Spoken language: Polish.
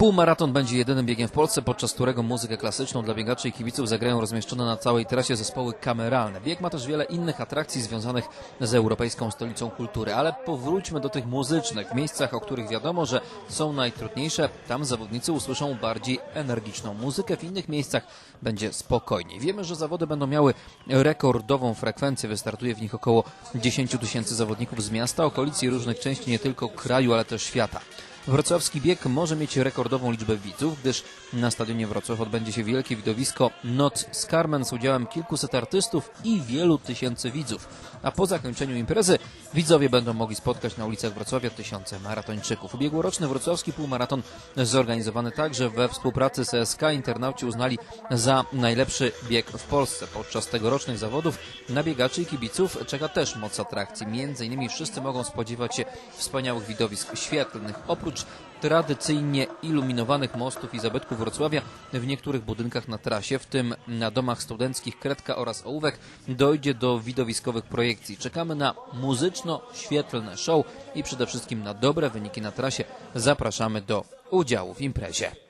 Półmaraton będzie jedynym biegiem w Polsce, podczas którego muzykę klasyczną dla biegaczy i kibiców zagrają rozmieszczone na całej trasie zespoły kameralne. Bieg ma też wiele innych atrakcji związanych z Europejską Stolicą Kultury, ale powróćmy do tych muzycznych. W miejscach, o których wiadomo, że są najtrudniejsze, tam zawodnicy usłyszą bardziej energiczną muzykę, w innych miejscach będzie spokojniej. Wiemy, że zawody będą miały rekordową frekwencję, wystartuje w nich około 10 tysięcy zawodników z miasta, okolic i różnych części nie tylko kraju, ale też świata. Wrocławski bieg może mieć rekordową liczbę widzów, gdyż na stadionie Wrocław odbędzie się wielkie widowisko Noc z Carmen z udziałem kilkuset artystów i wielu tysięcy widzów. A po zakończeniu imprezy widzowie będą mogli spotkać na ulicach Wrocławia tysiące maratończyków. Ubiegłoroczny wrocławski półmaraton zorganizowany także we współpracy z SK internauci uznali za najlepszy bieg w Polsce. Podczas tegorocznych zawodów na biegaczy i kibiców czeka też moc atrakcji. Między innymi wszyscy mogą spodziewać się wspaniałych widowisk świetlnych. Oprócz tradycyjnie iluminowanych mostów i zabytków Wrocławia w niektórych budynkach na trasie, w tym na domach studenckich Kredka oraz Ołówek, dojdzie do widowiskowych projekcji. Czekamy na muzyczno-świetlne show i przede wszystkim na dobre wyniki na trasie. Zapraszamy do udziału w imprezie.